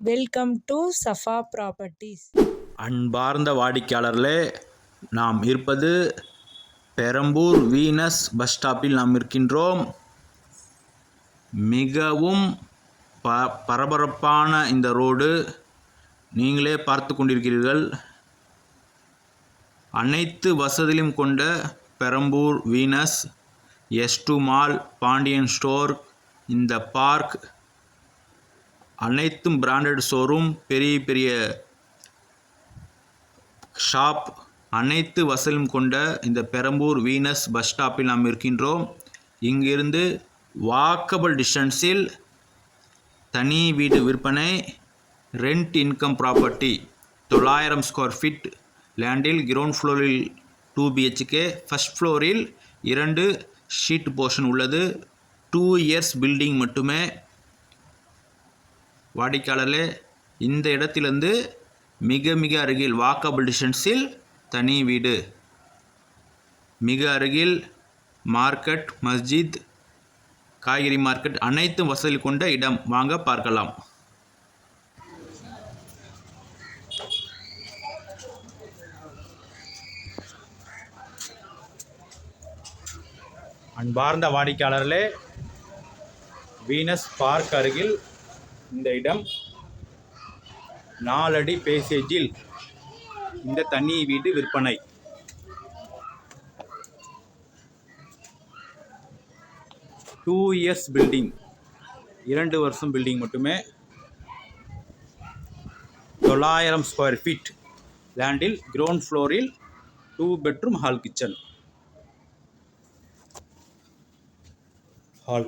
Welcome to Safa properties அன்பார்ந்த வாடிக்கையாளர்களே நாம் இருப்பது பெரம்பூர் வீனஸ் பஸ் ஸ்டாப்பில் நாம் இருக்கின்றோம். மிகவும் ப பரபரப்பான இந்த ரோடு நீங்களே பார்த்து கொண்டிருக்கிறீர்கள். அனைத்து வசதியும் கொண்ட Perambur Venus S two mall Pandian store இந்த பார்க் அனைத்தும் பிராண்டட் ஷோரூம் பெரிய பெரிய ஷாப் அனைத்து வசலும் கொண்ட இந்த பெரம்பூர் வீனஸ் பஸ் ஸ்டாப்பில் நாம் இருக்கின்றோம். இங்கிருந்து வாக்கபிள் டிஸ்டன்ஸில் தனி வீடு விற்பனை ரெண்ட் இன்கம் ப்ராப்பர்ட்டி தொள்ளாயிரம் ஸ்கொயர் ஃபீட் லேண்டில் கிரவுண்ட் ஃப்ளோரில் டூ பிஹெச்கே ஃபஸ்ட் ஃப்ளோரில் இரண்டு ஷீட் போர்ஷன் உள்ளது. டூ இயர்ஸ் பில்டிங் மட்டுமே வாடிக்கையாளர்களே இந்த இடத்திலிருந்து மிக மிக அருகில் வாக்கபிள் டிஸ்டன்ஸில் தனி வீடு. மிக அருகில் மார்க்கெட் மஸ்ஜித் காய்கறி மார்க்கெட் அனைத்தும் வசதி கொண்ட இடம். வாங்க பார்க்கலாம். அன்பார்ந்த வாடிக்கையாளர்களே வீனஸ் பார்க் அருகில் இந்த இடம் நாலடி பேசேஜில் இந்த தனி வீடு விற்பனை. டூ இயர்ஸ் பில்டிங் இரண்டு வருஷம் பில்டிங் மட்டுமே. தொள்ளாயிரம் ஸ்கொயர் ஃபீட் லேண்டில் கிரவுண்ட் ஃப்ளோரில் two bedroom hall kitchen. Hall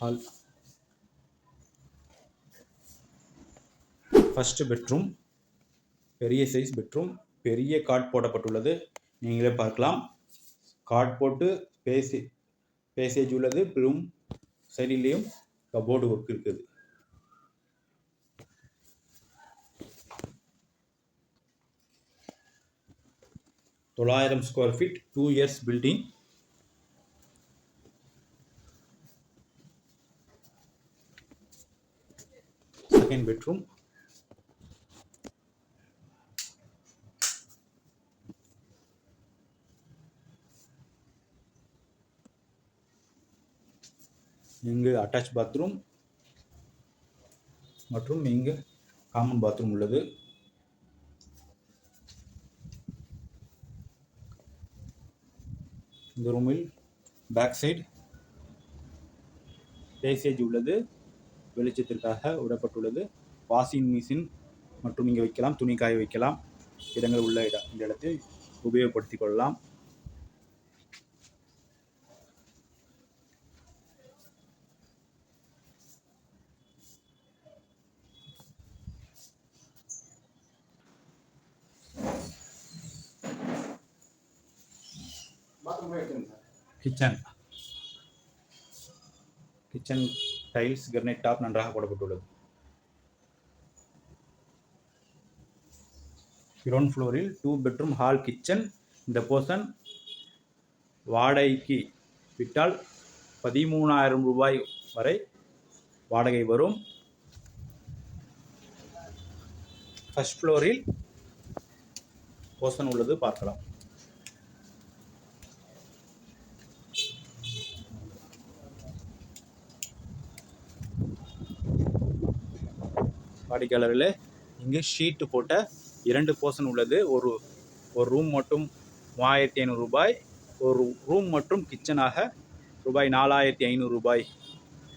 hall first bedroom பெரிய சைஸ் பெட்ரூம் பெரிய காட் போடப்பட்டுள்ளது. நீங்களே பார்க்கலாம். காட் போட்டு பேசி பேசேஜ் உள்ளது. ரூம் சைடிலேயும் கபோர்டு ஒர்க் இருக்குது. தொள்ளாயிரம் square feet two years building second bedroom இங்கு அட்டாச் பாத்ரூம் மற்றும் இங்கு காமன் பாத்ரூம் உள்ளது. இந்த ரூமில் பேக் சைடு பேசேஜ் உள்ளது வெளிச்சத்திற்காக விடப்பட்டுள்ளது. வாஷிங் மிஷின் மற்றும் இங்கே வைக்கலாம் துணி காய வைக்கலாம். இடங்கள் உள்ள இடம் இந்த இடத்தை உபயோகப்படுத்திக் கொள்ளலாம். Kitchen. Kitchen tiles granite top நன்றாக போடப்பட்டுள்ளது. கிரவுண்ட் ஃப்ளோரில் டூ பெட்ரூம் ஹால் கிச்சன் இந்த போர்ஷன் வாடகைக்கு விட்டால் பதிமூணாயிரம் ரூபாய் வரை வாடகை வரும். ஃபர்ஸ்ட் ஃப்ளோரில் போர்ஷன் உள்ளது பார்க்கலாம். வாடிக்கையாளர்களில் இங்கே ஷீட்டு போட்ட இரண்டு போர்ஷன் உள்ளது. ஒரு ஒரு ரூம் மட்டும் மூவாயிரத்தி ஐநூறு ரூபாய் ஒரு ரூம் மற்றும் கிச்சனாக ரூபாய் நாலாயிரத்தி ஐநூறு ரூபாய்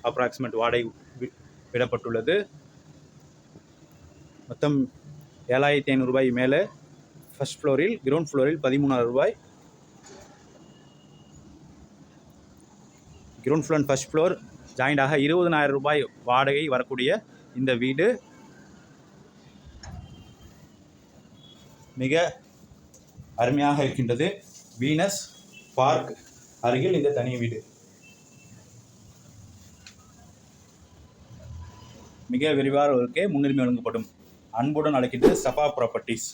அப்ராக்சிமேட் வாடகை வி- விடப்பட்டுள்ளது. மொத்தம் ஏழாயிரத்தி ஐநூறு ரூபாய் மேலே ஃபர்ஸ்ட் ஃப்ளோரில் கிரவுண்ட் ஃப்ளோரில் பதிமூணாயிரம் ரூபாய். கிரவுண்ட் ஃப்ளோர் ஃபர்ஸ்ட் ஃப்ளோர் ஜாயிண்டாக இருபதனாயிரம் ரூபாய் வாடகை வரக்கூடிய இந்த வீடு. மிக அருமையாக இருக்கின்றது. வீனஸ் பார்க் அருகில் இந்த தனி வீடு. மிக விரிவாக இருக்கே முன்னுரிமை வழங்கப்படும். அன்புடன் அழைக்கின்றது சபா ப்ராப்பர்ட்டிஸ்